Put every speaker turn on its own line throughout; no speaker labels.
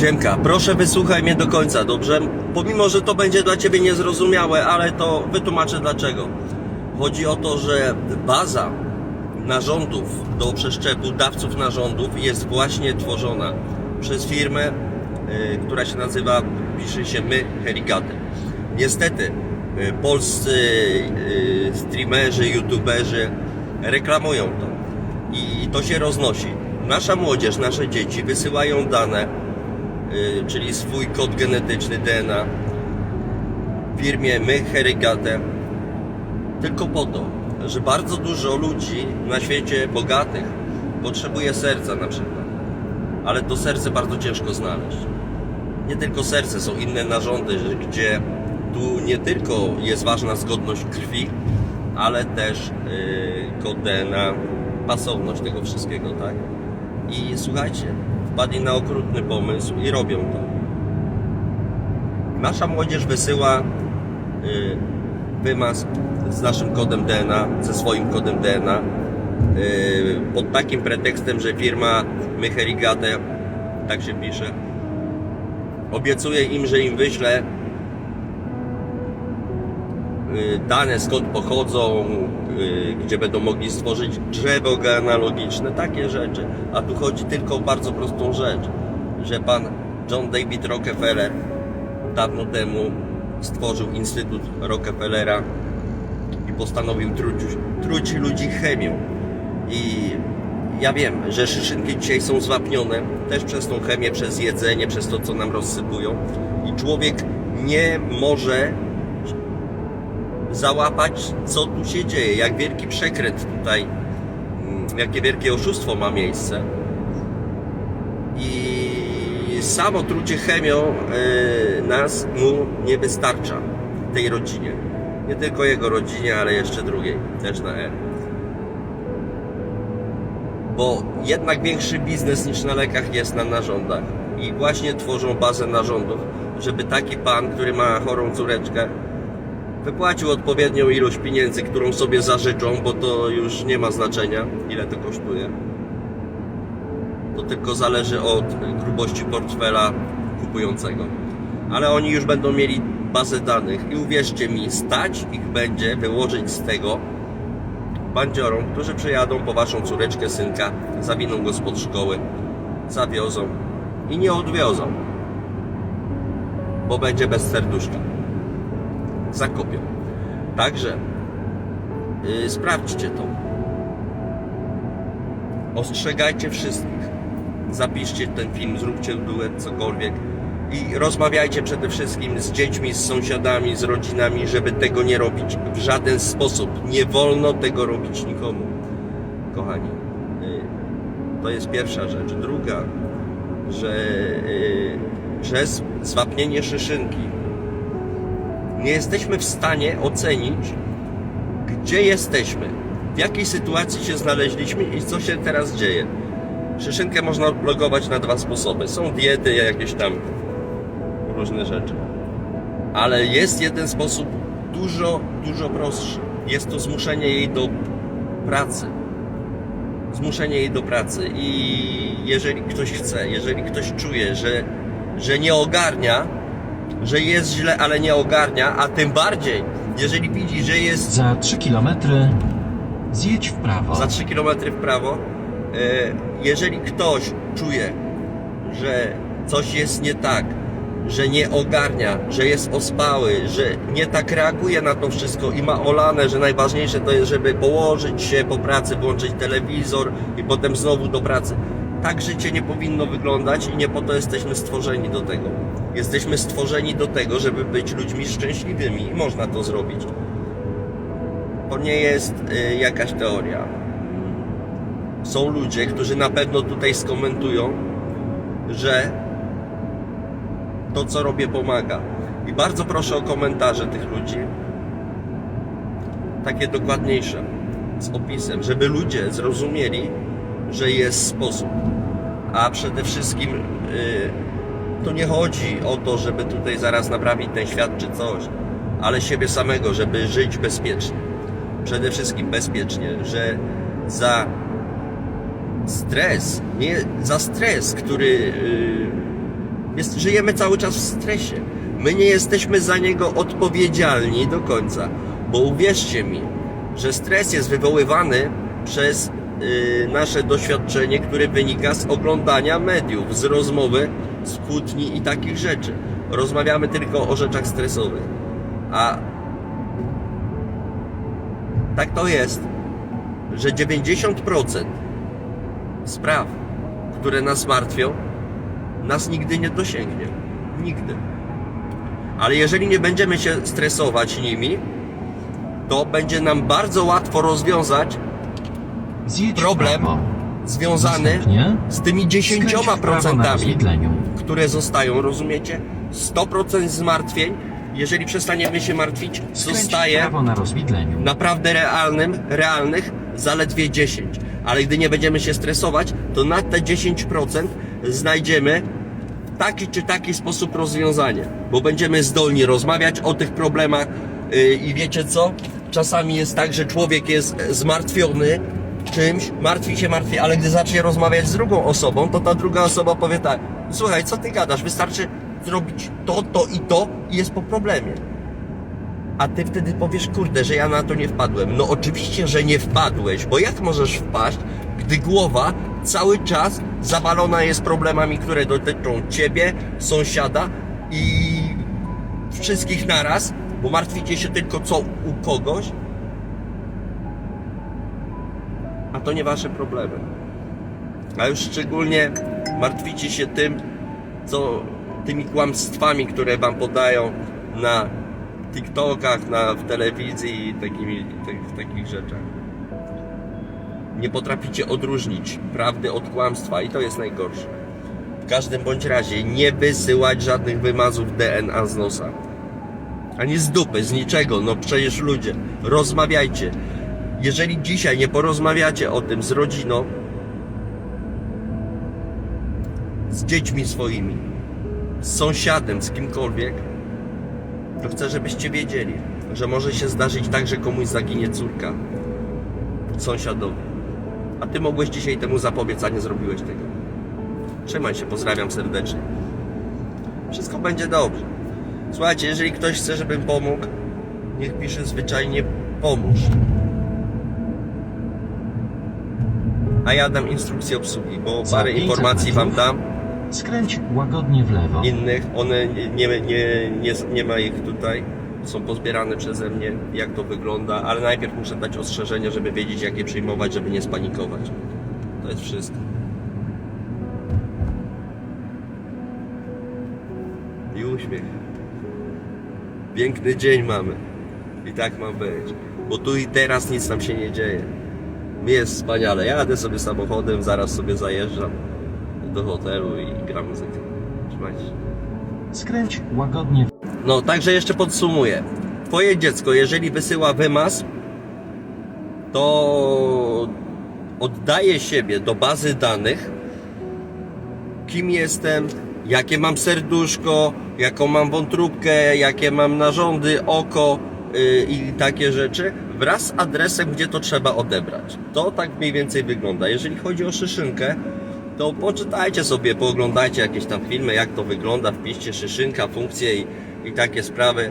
Siemka, proszę wysłuchaj mnie do końca, dobrze? Pomimo, że to będzie dla Ciebie niezrozumiałe, ale to wytłumaczę dlaczego. Chodzi o to, że baza narządów do przeszczepu dawców narządów jest właśnie tworzona przez firmę, y, która się nazywa, pisze się My Herigate. Niestety, y, polscy y, streamerzy, youtuberzy reklamują to i to się roznosi. Nasza młodzież, nasze dzieci wysyłają dane, czyli swój kod genetyczny DNA firmie My Herigate tylko po to, że bardzo dużo ludzi na świecie bogatych potrzebuje serca na przykład. Ale to serce bardzo ciężko znaleźć. Nie tylko serce, są inne narządy, gdzie tu nie tylko jest ważna zgodność krwi, ale też yy, kod DNA, pasowność tego wszystkiego, tak? I słuchajcie, wpadli na okrutny pomysł i robią to. Nasza młodzież wysyła y, wymaz z naszym kodem DNA, ze swoim kodem DNA, y, pod takim pretekstem, że firma Myherigate, tak się pisze, obiecuje im, że im wyśle dane skąd pochodzą, y, gdzie będą mogli stworzyć drzewo genealogiczne, takie rzeczy. A tu chodzi tylko o bardzo prostą rzecz, że pan John David Rockefeller dawno temu stworzył Instytut Rockefellera i postanowił truć, truć ludzi chemią. I ja wiem, że szyszynki dzisiaj są zwapnione też przez tą chemię, przez jedzenie, przez to, co nam rozsypują. I człowiek nie może załapać, co tu się dzieje, jak wielki przekręt tutaj, mm, jakie wielkie oszustwo ma miejsce. I samo trucie chemią y, nas mu nie wystarcza, tej rodzinie. Nie tylko jego rodzinie, ale jeszcze drugiej, też na R. Bo jednak większy biznes niż na lekach jest na narządach. I właśnie tworzą bazę narządów, żeby taki pan, który ma chorą córeczkę, wypłacił odpowiednią ilość pieniędzy, którą sobie zażyczą, bo to już nie ma znaczenia, ile to kosztuje. To tylko zależy od grubości portfela kupującego. Ale oni już będą mieli bazę danych i uwierzcie mi, stać ich będzie wyłożyć z tego bandziorom, którzy przyjadą po waszą córeczkę, synka, zawiną go spod szkoły, zawiozą i nie odwiozą, bo będzie bez serduszka. Zakopią. Także yy, sprawdźcie to. Ostrzegajcie wszystkich. Zapiszcie ten film, zróbcie duet, cokolwiek. I rozmawiajcie przede wszystkim z dziećmi, z sąsiadami, z rodzinami, żeby tego nie robić w żaden sposób. Nie wolno tego robić nikomu. Kochani, y, to jest pierwsza rzecz. Druga, że y, przez zwapnienie szyszynki nie jesteśmy w stanie ocenić, gdzie jesteśmy, w jakiej sytuacji się znaleźliśmy i co się teraz dzieje. Szyszynkę można odblokować na dwa sposoby. Są diety, jakieś tam różne rzeczy. Ale jest jeden sposób dużo, dużo prostszy. Jest to zmuszenie jej do pracy. Zmuszenie jej do pracy. I jeżeli ktoś chce, jeżeli ktoś czuje, że, że nie ogarnia, że jest źle, ale nie ogarnia, a tym bardziej, jeżeli widzi, że jest
Za 3 km zjedź w prawo.
za 3 km w prawo. e, Jeżeli ktoś czuje, że coś jest nie tak, że nie ogarnia, że jest ospały, że nie tak reaguje na to wszystko i ma olane, że najważniejsze to jest, żeby położyć się po pracy, włączyć telewizor i potem znowu do pracy. Tak życie nie powinno wyglądać i nie po to jesteśmy stworzeni do tego. Jesteśmy stworzeni do tego, żeby być ludźmi szczęśliwymi i można to zrobić. To nie jest y, jakaś teoria. Są ludzie, którzy na pewno tutaj skomentują, że to, co robię, pomaga. I bardzo proszę o komentarze tych ludzi, takie dokładniejsze, z opisem, żeby ludzie zrozumieli, że jest sposób. A przede wszystkim y, to nie chodzi o to, żeby tutaj zaraz naprawić ten świat czy coś, ale siebie samego, żeby żyć bezpiecznie. Przede wszystkim bezpiecznie, że za stres, nie za stres, który yy, Jest, żyjemy cały czas w stresie. My nie jesteśmy za niego odpowiedzialni do końca, bo uwierzcie mi, że stres jest wywoływany przez nasze doświadczenie, które wynika z oglądania mediów, z rozmowy, z kłótni i takich rzeczy. Rozmawiamy tylko o rzeczach stresowych. A tak to jest, że 90% spraw, które nas martwią, nas nigdy nie dosięgnie. Nigdy. Ale jeżeli nie będziemy się stresować nimi, to będzie nam bardzo łatwo rozwiązać
Zjedź
Problem
prawo.
związany
Następnie
z tymi
skręć w prawo na
10%,
rozwidleniu.
które zostają, rozumiecie? 100% zmartwień, jeżeli przestaniemy się martwić,
Skręć
zostaje
na
naprawdę realnym, realnych zaledwie 10. Ale gdy nie będziemy się stresować, to na te 10% znajdziemy taki czy taki sposób rozwiązania, bo będziemy zdolni rozmawiać o tych problemach yy, i wiecie co? Czasami jest tak, że człowiek jest zmartwiony czymś, martwi się, martwi, ale gdy zacznie rozmawiać z drugą osobą, to ta druga osoba powie tak, słuchaj, co ty gadasz, wystarczy zrobić to, to i to i jest po problemie. A ty wtedy powiesz, kurde, że ja na to nie wpadłem. No oczywiście, że nie wpadłeś, bo jak możesz wpaść, gdy głowa cały czas zawalona jest problemami, które dotyczą ciebie, sąsiada i wszystkich naraz, bo martwicie się tylko co u kogoś, a to nie wasze problemy. A już szczególnie martwicie się tym, co tymi kłamstwami, które wam podają na TikTokach, na, w telewizji i takimi, tak, takich rzeczach. Nie potraficie odróżnić prawdy od kłamstwa i to jest najgorsze. W każdym bądź razie nie wysyłać żadnych wymazów DNA z nosa. Ani z dupy, z niczego. No przecież ludzie, rozmawiajcie. Jeżeli dzisiaj nie porozmawiacie o tym z rodziną, z dziećmi swoimi, z sąsiadem, z kimkolwiek, to chcę, żebyście wiedzieli, że może się zdarzyć tak, że komuś zaginie córka sąsiadowi. A ty mogłeś dzisiaj temu zapobiec, a nie zrobiłeś tego. Trzymaj się, pozdrawiam serdecznie. Wszystko będzie dobrze. Słuchajcie, jeżeli ktoś chce, żebym pomógł, niech pisze zwyczajnie pomóż. A ja dam instrukcję obsługi, bo
Za
parę
500
informacji wam
metrów.
dam
Skręć łagodnie w lewo.
innych, one nie, nie, nie, nie, nie ma ich tutaj, są pozbierane przeze mnie, jak to wygląda, ale najpierw muszę dać ostrzeżenie, żeby wiedzieć jak je przyjmować, żeby nie spanikować. To jest wszystko. I uśmiech. Piękny dzień mamy. I tak ma być. Bo tu i teraz nic nam się nie dzieje. Mi jest wspaniale. Jadę sobie samochodem, zaraz sobie zajeżdżam do hotelu i gram muzykę. Trzymajcie się.
Skręć łagodnie
No, także jeszcze podsumuję. Twoje dziecko, jeżeli wysyła wymaz, to oddaje siebie do bazy danych, kim jestem, jakie mam serduszko, jaką mam wątróbkę, jakie mam narządy, oko yy, i takie rzeczy, wraz z adresem, gdzie to trzeba odebrać. To tak mniej więcej wygląda. Jeżeli chodzi o szyszynkę, to poczytajcie sobie, pooglądajcie jakieś tam filmy, jak to wygląda, wpiszcie szyszynka, funkcje i, i takie sprawy.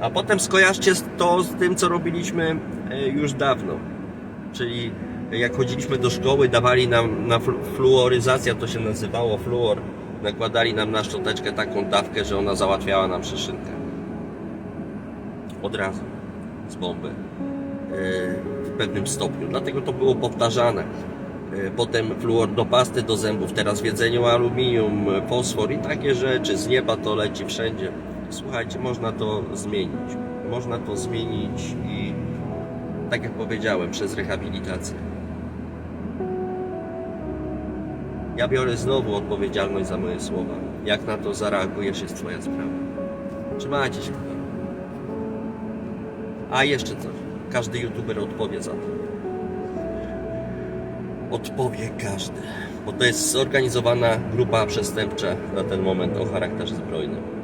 A potem skojarzcie to z tym, co robiliśmy e, już dawno. Czyli jak chodziliśmy do szkoły, dawali nam na flu- fluoryzacja, to się nazywało fluor, nakładali nam na szczoteczkę taką dawkę, że ona załatwiała nam szyszynkę. Od razu, z bomby. E, W pewnym stopniu. Dlatego to było powtarzane. E, Potem fluor do pasty do zębów, teraz w jedzeniu aluminium, fosfor i takie rzeczy. Z nieba to leci wszędzie. Słuchajcie, można to zmienić. Można to zmienić i tak jak powiedziałem, przez rehabilitację. Ja biorę znowu odpowiedzialność za moje słowa. Jak na to zareagujesz, jest Twoja sprawa. Trzymajcie się. A jeszcze coś. Każdy youtuber odpowie za to. Odpowie każdy. Bo to jest zorganizowana grupa przestępcza na ten moment o charakterze zbrojnym.